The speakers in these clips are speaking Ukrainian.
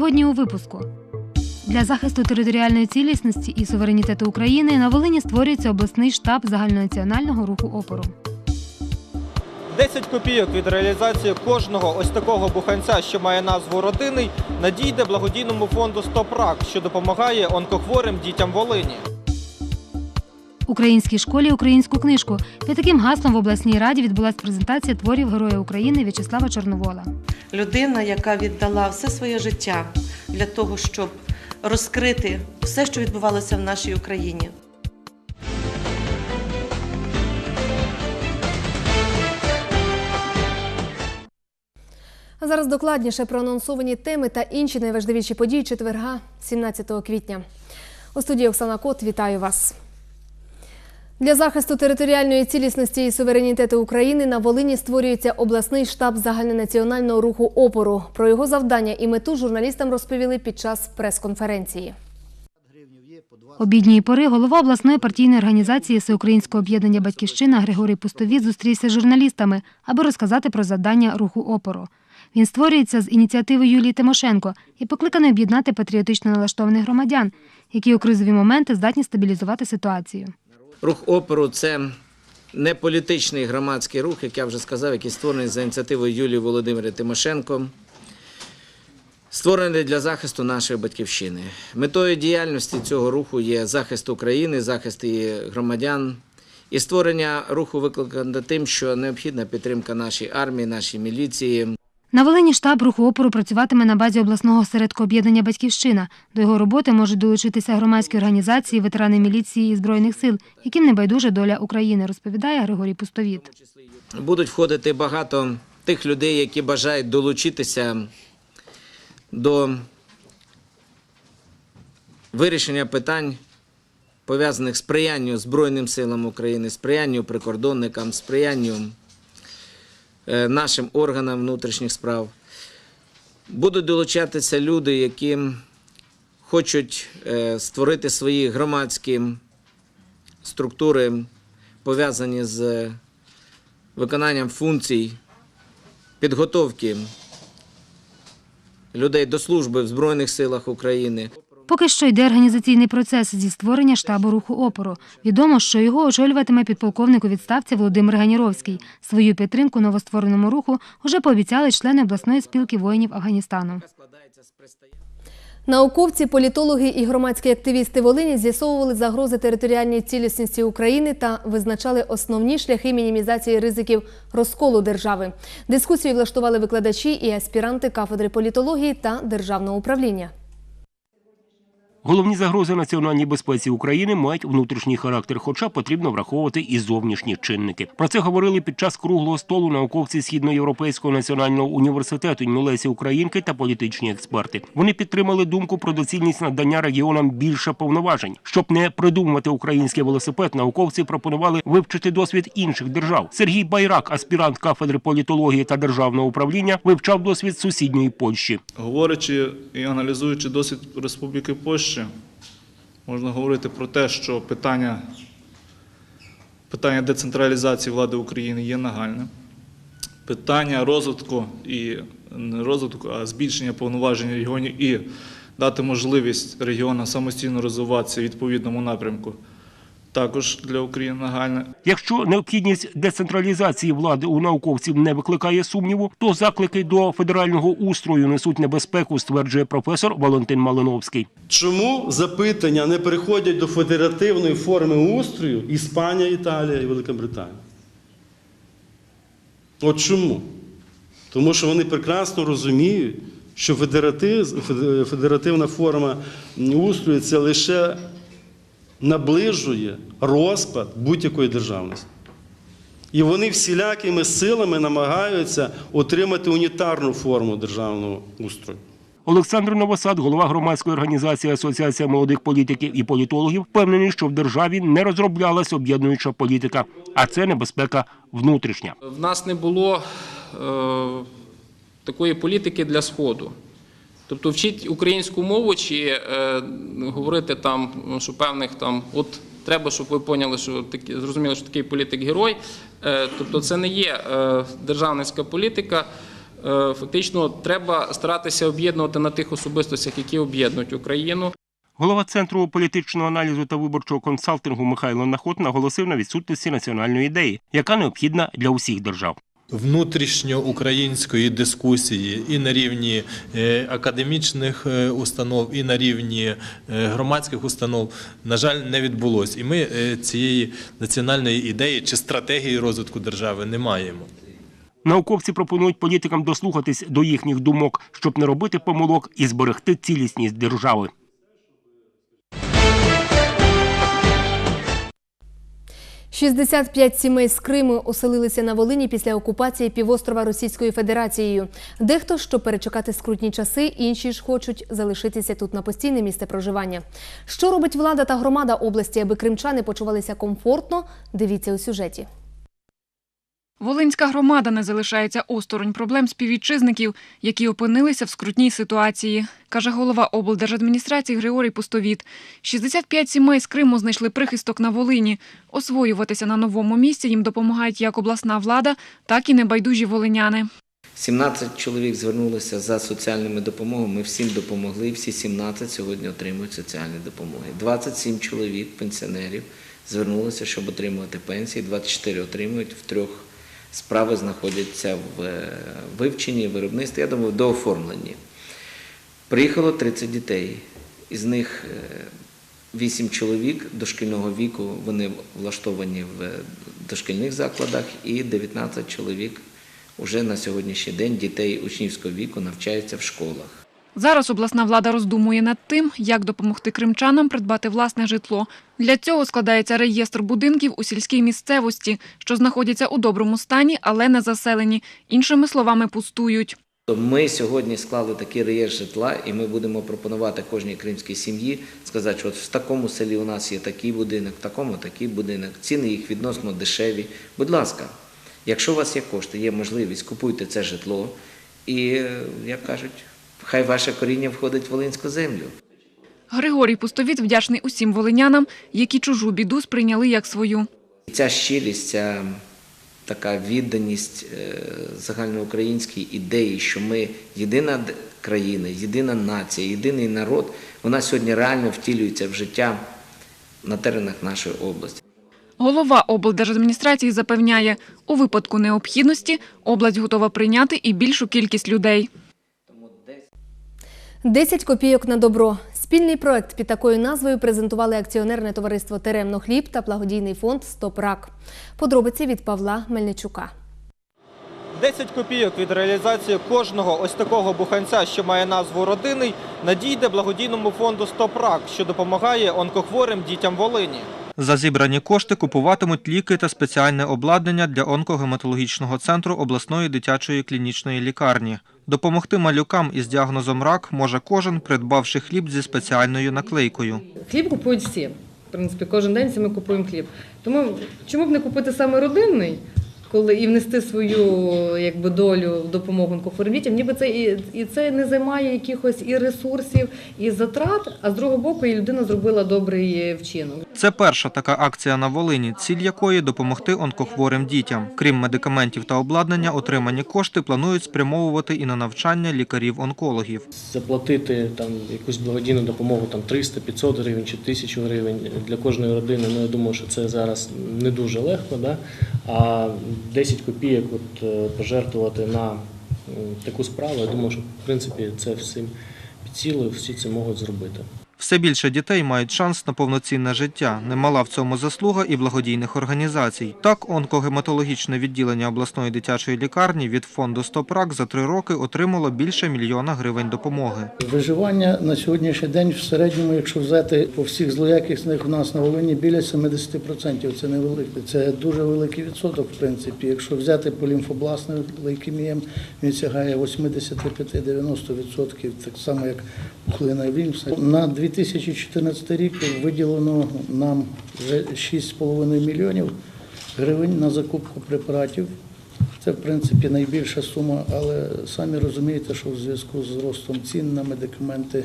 Сьогодні у випуску. Для захисту територіальної цілісності і суверенітету України на Волині створюється обласний штаб загальнонаціонального руху опору. 10 копійок від реалізації кожного ось такого буханця, що має назву родинний, надійде благодійному фонду Стоп Рак, що допомагає онкохворим дітям Волині. Українській школі українську книжку. Під таким гаслом в обласній раді відбулася презентація творів Героя України В'ячеслава Чорновола. Людина, яка віддала все своє життя для того, щоб розкрити все, що відбувалося в нашій Україні. А зараз докладніше про анонсовані теми та інші найважливіші події четверга, 17 квітня. У студії Оксана Кот вітаю вас. Для захисту територіальної цілісності і суверенітету України на Волині створюється обласний штаб загальнонаціонального руху опору. Про його завдання і мету журналістам розповіли під час прес-конференції. Обідньої пори голова обласної партійної організації Всеукраїнського об'єднання Батьківщина Григорій Пустовіт зустрівся з журналістами, аби розказати про завдання руху опору. Він створюється з ініціативи Юлії Тимошенко і покликаний об'єднати патріотично налаштованих громадян, які у кризові моменти здатні стабілізувати ситуацію. Рух опору це не політичний громадський рух, як я вже сказав, який створений за ініціативою Юлії Володимирівни Тимошенко, створений для захисту нашої батьківщини. Метою діяльності цього руху є захист України, захист її громадян. І створення руху викликано тим, що необхідна підтримка нашої армії, нашої міліції. На Волині штаб руху опору працюватиме на базі обласного осередку об'єднання Батьківщина. До його роботи можуть долучитися громадські організації, ветерани міліції і збройних сил, яким не байдужа доля України, розповідає Григорій Пустовіт. Будуть входити багато тих людей, які бажають долучитися до вирішення питань, пов'язаних з сприянню Збройним силам України, сприянню прикордонникам, сприянню нашим органам внутрішніх справ. Будуть долучатися люди, які хочуть е, створити свої громадські структури, пов'язані з виконанням функцій підготовки людей до служби в Збройних силах України. Поки що йде організаційний процес зі створення штабу руху опору. Відомо, що його очолюватиме підполковник у відставці Володимир Ганіровський. Свою підтримку новоствореному руху вже пообіцяли члени обласної спілки воїнів Афганістану. Науковці, політологи і громадські активісти Волині з'ясовували загрози територіальній цілісності України та визначали основні шляхи мінімізації ризиків розколу держави. Дискусію влаштували викладачі і аспіранти кафедри політології та державного управління. Головні загрози національній безпеці України мають внутрішній характер, хоча потрібно враховувати і зовнішні чинники. Про це говорили під час круглого столу науковці Східноєвропейського національного університету імені Лесі Українки та політичні експерти. Вони підтримали думку про доцільність надання регіонам більше повноважень. Щоб не придумувати український велосипед, науковці пропонували вивчити досвід інших держав. Сергій Байрак, аспірант кафедри політології та державного управління, вивчав досвід сусідньої Польщі. Говорячи і аналізуючи досвід Республіки Польща, можна говорити про те, що питання, питання децентралізації влади України є нагальним. Питання розвитку і не розвитку, а збільшення повноважень регіонів і дати можливість регіонам самостійно розвиватися в відповідному напрямку також для України нагальне. Якщо необхідність децентралізації влади у науковців не викликає сумніву, то заклики до федерального устрою несуть небезпеку, стверджує професор Валентин Малиновський. Чому запитання не переходять до федеративної форми устрою Іспанія, Італія і Велика Британія? От чому? Тому що вони прекрасно розуміють, що федератив, федеративна форма устрою це лише наближує розпад будь-якої державності. І вони всілякими силами намагаються отримати унітарну форму державного устрою. Олександр Новосад, голова громадської організації Асоціація молодих політиків і політологів, впевнений, що в державі не розроблялась об'єднуюча політика, а це небезпека внутрішня. В нас не було е, такої політики для Сходу. Тобто вчить українську мову чи е, говорити там, що певних там, от треба, щоб ви поняли, що такі, зрозуміли, що такий політик герой. Е, тобто це не є е, державницька політика. е, фактично треба старатися об'єднувати на тих особистостях, які об'єднують Україну. Голова центру політичного аналізу та виборчого консалтингу Михайло Нахот наголосив на відсутності національної ідеї, яка необхідна для усіх держав. Внутрішньоукраїнської дискусії і на рівні е, академічних е, установ, і на рівні е, громадських установ, на жаль, не відбулось. І ми цієї національної ідеї чи стратегії розвитку держави не маємо. Науковці пропонують політикам дослухатись до їхніх думок, щоб не робити помилок і зберегти цілісність держави. – 65 сімей з Криму оселилися на Волині після окупації півострова Російською Федерацією. Дехто, щоб перечекати скрутні часи, інші ж хочуть залишитися тут на постійне місце проживання. Що робить влада та громада області, аби кримчани почувалися комфортно? Дивіться у сюжеті. Волинська громада не залишається осторонь проблем співвітчизників, які опинилися в скрутній ситуації, каже голова облдержадміністрації Григорій Пустовіт. 65 сімей з Криму знайшли прихисток на Волині. Освоюватися на новому місці їм допомагають як обласна влада, так і небайдужі волиняни. 17 чоловік звернулися за соціальними допомогами. Ми всім допомогли. Всі 17 сьогодні отримують соціальні допомоги. 27 чоловік, пенсіонерів, звернулися, щоб отримувати пенсії. 24 отримують в трьох справи знаходяться в е, вивченні, виробництві, я думаю, до оформленні. Приїхало 30 дітей. Із них 8 чоловік дошкільного віку, вони влаштовані в е, дошкільних закладах, і 19 чоловік уже на сьогоднішній день дітей учнівського віку навчаються в школах. Зараз обласна влада роздумує над тим, як допомогти кримчанам придбати власне житло. Для цього складається реєстр будинків у сільській місцевості, що знаходяться у доброму стані, але не заселені. Іншими словами, пустують. Ми сьогодні склали такий реєстр житла, і ми будемо пропонувати кожній кримській сім'ї сказати, що в такому селі у нас є такий будинок, в такому такий будинок, ціни їх відносно дешеві. Будь ласка, якщо у вас є кошти, є можливість, купуйте це житло, і, е, як кажуть, хай ваше коріння входить в волинську землю. Григорій Пустовіт вдячний усім волинянам, які чужу біду сприйняли як свою. Ця щирість, ця така відданість е, загальноукраїнській ідеї, що ми єдина країна, єдина нація, єдиний народ, вона сьогодні реально втілюється в життя на теренах нашої області. Голова облдержадміністрації запевняє, у випадку необхідності область готова прийняти і більшу кількість людей. 10 копійок на добро. Спільний проект під такою назвою презентували акціонерне товариство Теремно хліб та благодійний фонд Стоп рак. Подробиці від Павла Мельничука. 10 копійок від реалізації кожного ось такого буханця, що має назву родинний, надійде благодійному фонду «Стоп рак», що допомагає онкохворим дітям Волині. За зібрані кошти купуватимуть ліки та спеціальне обладнання для онкогематологічного центру обласної дитячої клінічної лікарні. Допомогти малюкам із діагнозом рак може кожен, придбавши хліб зі спеціальною наклейкою. Хліб купують всі. В принципі, кожен день це ми купуємо хліб. Тому чому б не купити саме родинний, коли і внести свою якби долю в допомогу онкохворим дітям, ніби це і, і це не займає якихось і ресурсів, і затрат, а з другого боку, і людина зробила добрий вчинок. Це перша така акція на Волині, ціль якої допомогти онкохворим дітям. Крім медикаментів та обладнання, отримані кошти планують спрямовувати і на навчання лікарів-онкологів. заплатити там якусь благодійну допомогу там 300-500 гривень чи 1000 гривень для кожної родини. Ну я думаю, що це зараз не дуже легко. Да? А 10 копійок от, е, пожертвувати на таку справу, я думаю, що в принципі це всім під силою, всі це можуть зробити. Все більше дітей мають шанс на повноцінне життя. Немала в цьому заслуга і благодійних організацій. Так, онкогематологічне відділення обласної дитячої лікарні від фонду «Стоп рак» за три роки отримало більше мільйона гривень допомоги. Виживання на сьогоднішній день в середньому, якщо взяти по всіх злоякісних у нас на Волині, біля 70%. Це невелике. Це дуже великий відсоток, в принципі. Якщо взяти по лімфобласним лейкеміям, він сягає 85-90%, так само як пухлина вімса. На 2014 рік виділено нам вже 6,5 мільйонів гривень на закупку препаратів. Це, в принципі, найбільша сума, але самі розумієте, що в зв'язку з зростом цін на медикаменти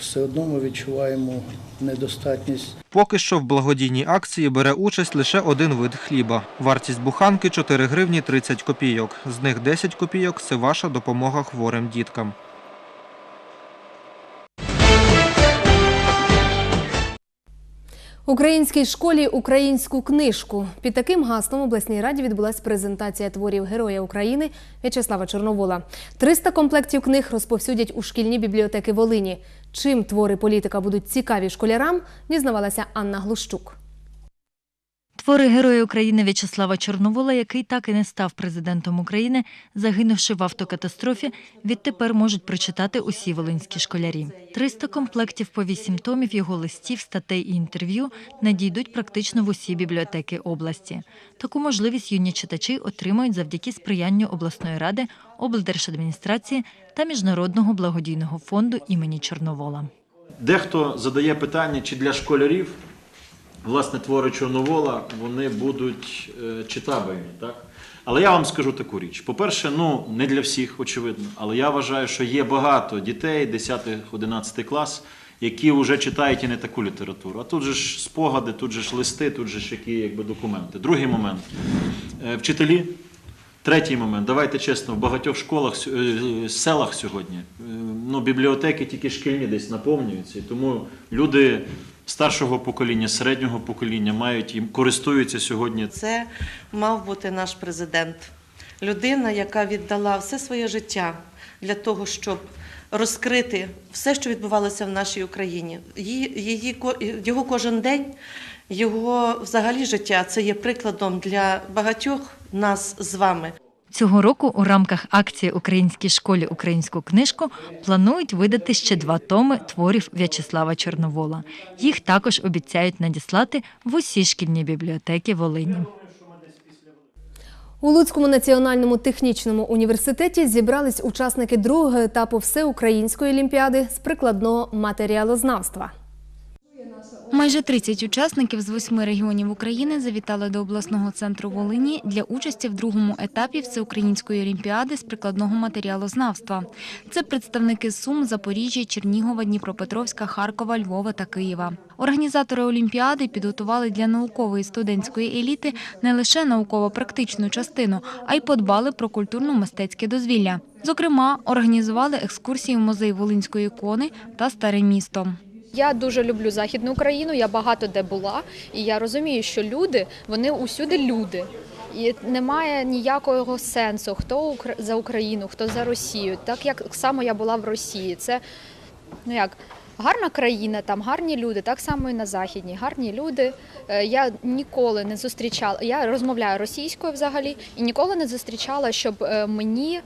все одно ми відчуваємо недостатність Поки що в благодійній акції бере участь лише один вид хліба. Вартість буханки 4 гривні 30 копійок. З них 10 копійок – це ваша допомога хворим діткам. Українській школі українську книжку. Під таким гаслом обласній раді відбулася презентація творів Героя України В'ячеслава Чорновола. 300 комплектів книг розповсюдять у шкільні бібліотеки Волині. Чим твори політика будуть цікаві школярам, дізнавалася Анна Глущук. Твори Героя України В'ячеслава Чорновола, який так і не став президентом України, загинувши в автокатастрофі, відтепер можуть прочитати усі волинські школярі. 300 комплектів по 8 томів його листів, статей і інтерв'ю надійдуть практично в усі бібліотеки області. Таку можливість юні читачі отримують завдяки сприянню обласної ради, облдержадміністрації та міжнародного благодійного фонду імені Чорновола. Дехто задає питання, чи для школярів власне твори Чорновола вони будуть е, читабельні. Так? Але я вам скажу таку річ. По-перше, ну не для всіх, очевидно, але я вважаю, що є багато дітей 10-11 клас, які вже читають і не таку літературу. А тут же ж спогади, тут же ж листи, тут же ж які якби документи. Другий момент. Е, Вчителі. Третій момент. Давайте чесно, в багатьох школах, е, селах сьогодні ну, бібліотеки тільки шкільні десь наповнюються. І тому люди старшого покоління, середнього покоління мають і користуються сьогодні Це мав бути наш президент. Людина, яка віддала все своє життя для того, щоб розкрити все, що відбувалося в нашій Україні. Її, його кожен день, його взагалі життя це є прикладом для багатьох нас з вами. Цього року у рамках акції Українській школі українську книжку планують видати ще два томи творів В'ячеслава Чорновола. Їх також обіцяють надіслати в усі шкільні бібліотеки Волині. У Луцькому національному технічному університеті зібрались учасники другого етапу всеукраїнської олімпіади з прикладного матеріалознавства. Майже 30 учасників з восьми регіонів України завітали до обласного центру Волині для участі в другому етапі всеукраїнської олімпіади з прикладного матеріалознавства. Це представники Сум, Запоріжжя, Чернігова, Дніпропетровська, Харкова, Львова та Києва. Організатори олімпіади підготували для наукової студентської еліти не лише науково-практичну частину, а й подбали про культурно-мистецьке дозвілля. Зокрема, організували екскурсії в музей Волинської ікони та Старе місто. Я дуже люблю Західну Україну, я багато де була, і я розумію, що люди вони усюди люди. І немає ніякого сенсу, хто за Україну, хто за Росію. Так як само я була в Росії. Це ну як гарна країна, там гарні люди, так само і на західній, гарні люди. Е, Я ніколи не зустрічала. Я розмовляю російською взагалі, і ніколи не зустрічала, щоб е, мені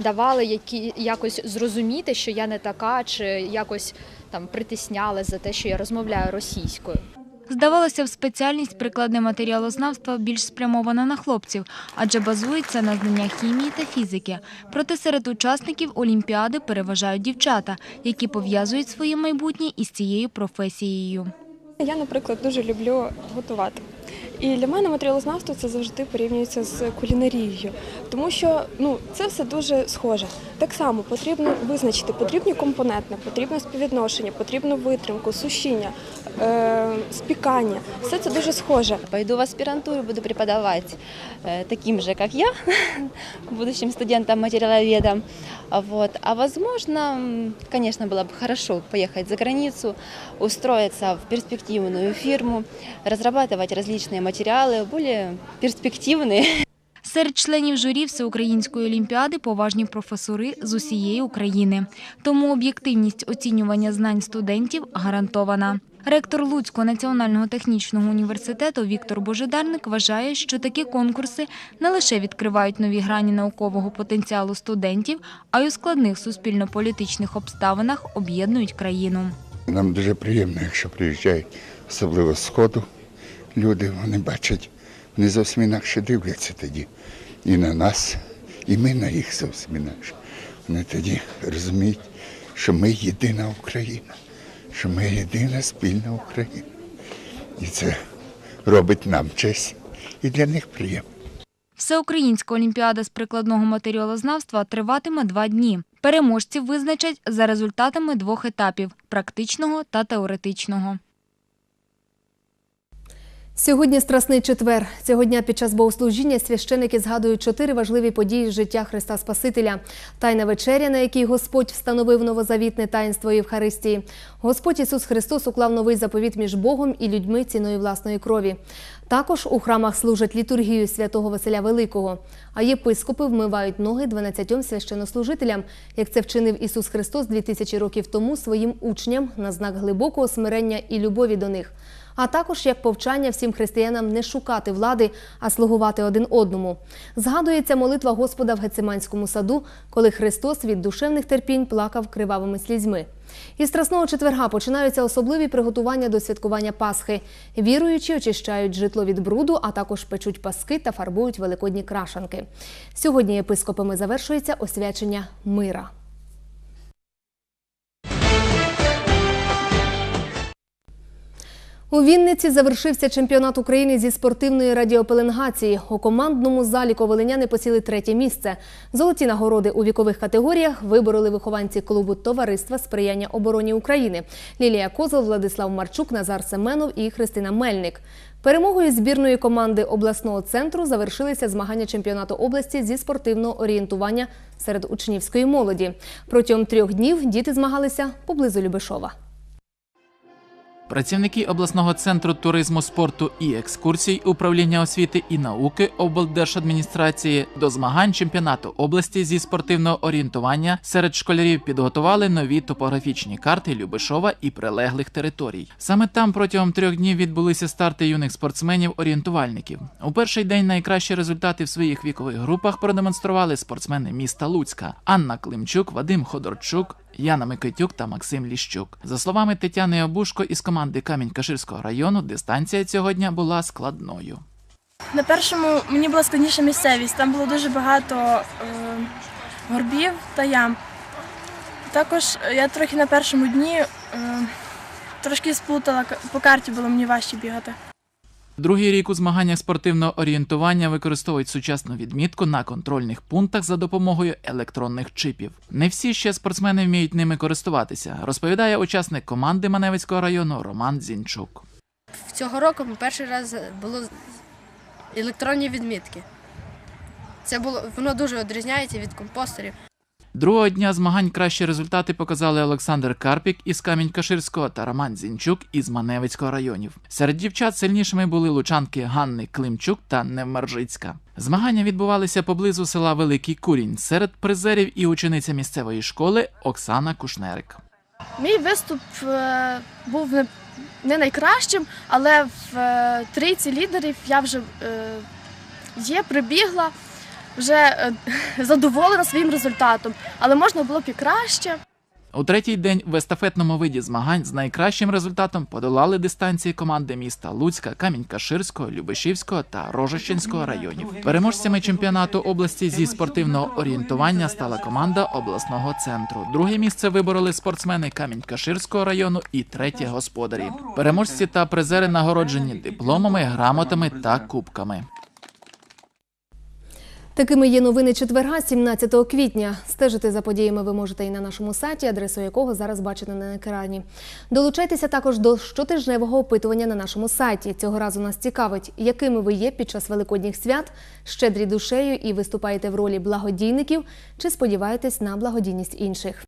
давали які якось зрозуміти, що я не така, чи якось там притисняли за те, що я розмовляю російською. Здавалося б, спеціальність прикладне матеріалознавства більш спрямована на хлопців, адже базується на знаннях хімії та фізики. Проте серед учасників Олімпіади переважають дівчата, які пов'язують своє майбутнє із цією професією. Я, наприклад, дуже люблю готувати. І для мене матеріалознавство це завжди порівнюється з кулінарією, тому що ну це все дуже схоже. Так само потрібно визначити потрібні компоненти, потрібне співвідношення, потрібну витримку, сушіння, е, спікання. Все це дуже схоже. Пойду в аспирантуру, буду преподавать э, таким же, как я, будущим студентам-материаловедам. А Вот. А возможно, м, конечно, было бы хорошо поехать за границу, устроиться в перспективную фирму, разрабатывать различные материалы, более перспективные. Серед членів журі Всеукраїнської олімпіади поважні професори з усієї України. Тому об'єктивність оцінювання знань студентів гарантована. Ректор Луцького національного технічного університету Віктор Божедарник вважає, що такі конкурси не лише відкривають нові грані наукового потенціалу студентів, а й у складних суспільно-політичних обставинах об'єднують країну. Нам дуже приємно, якщо приїжджають, особливо з сходу. Люди вони бачать, вони зовсім інакше дивляться тоді. І на нас, і ми на їх зовсім інакше. Вони тоді розуміють, що ми єдина Україна, що ми єдина спільна Україна. І це робить нам честь і для них приємно. Всеукраїнська олімпіада з прикладного матеріалознавства триватиме два дні. Переможців визначать за результатами двох етапів практичного та теоретичного. Сьогодні Страсний четвер. Цього дня під час богослужіння священики згадують чотири важливі події життя Христа Спасителя: Тайна вечеря, на якій Господь встановив новозавітне таїнство Євхаристії. Господь Ісус Христос уклав новий заповіт між Богом і людьми ціною власної крові. Також у храмах служать літургію святого Василя Великого, а єпископи вмивають ноги 12 священнослужителям, як це вчинив Ісус Христос 2000 років тому своїм учням на знак глибокого смирення і любові до них а також як повчання всім християнам не шукати влади, а слугувати один одному. Згадується молитва Господа в Гециманському саду, коли Христос від душевних терпінь плакав кривавими слізьми. Із Страсного четверга починаються особливі приготування до святкування Пасхи. Віруючі очищають житло від бруду, а також печуть паски та фарбують великодні крашанки. Сьогодні єпископами завершується освячення мира. У Вінниці завершився чемпіонат України зі спортивної радіопеленгації. У командному заліку волиняни посіли третє місце. Золоті нагороди у вікових категоріях вибороли вихованці клубу Товариства сприяння обороні України Лілія Козел, Владислав Марчук, Назар Семенов і Христина Мельник. Перемогою збірної команди обласного центру завершилися змагання чемпіонату області зі спортивного орієнтування серед учнівської молоді. Протягом трьох днів діти змагалися поблизу Любешова. Працівники обласного центру туризму, спорту і екскурсій управління освіти і науки облдержадміністрації до змагань чемпіонату області зі спортивного орієнтування серед школярів підготували нові топографічні карти Любишова і прилеглих територій. Саме там протягом трьох днів відбулися старти юних спортсменів-орієнтувальників. У перший день найкращі результати в своїх вікових групах продемонстрували спортсмени міста Луцька Анна Климчук, Вадим Ходорчук. Яна Микитюк та Максим Ліщук. За словами Тетяни Обушко із команди Камінь-Каширського району, дистанція цього дня була складною. На першому мені була складніша місцевість. Там було дуже багато е, горбів та ям. Також я трохи на першому дні е, трошки сплутала, по карті було мені важче бігати. Другий рік у змаганнях спортивного орієнтування використовують сучасну відмітку на контрольних пунктах за допомогою електронних чипів. Не всі ще спортсмени вміють ними користуватися, розповідає учасник команди Маневицького району Роман Зінчук. Цього року перший раз було електронні відмітки. Це було воно дуже відрізняється від компостерів. Другого дня змагань кращі результати показали Олександр Карпік із Камінь-Каширського та Роман Зінчук із Маневицького районів. Серед дівчат сильнішими були лучанки Ганни Климчук та Невмержицька. Змагання відбувалися поблизу села Великий Курінь. Серед призерів і учениця місцевої школи Оксана Кушнерик. Мій виступ е, був не, найкращим, але в е, трійці лідерів я вже е, є, прибігла, вже е, задоволена своїм результатом, але можна було б і краще. У третій день в естафетному виді змагань з найкращим результатом подолали дистанції команди міста Луцька, Камінь-Каширського, Любешівського та Рожищенського районів. Переможцями чемпіонату області зі спортивного орієнтування стала команда обласного центру. Друге місце вибороли спортсмени Камінь-Каширського району і третє господарі. Переможці та призери нагороджені дипломами, грамотами та кубками. Такими є новини четверга, 17 квітня. Стежити за подіями ви можете і на нашому сайті, адресу якого зараз бачите на екрані. Долучайтеся також до щотижневого опитування на нашому сайті. Цього разу нас цікавить, якими ви є під час великодніх свят, щедрі душею і виступаєте в ролі благодійників, чи сподіваєтесь на благодійність інших.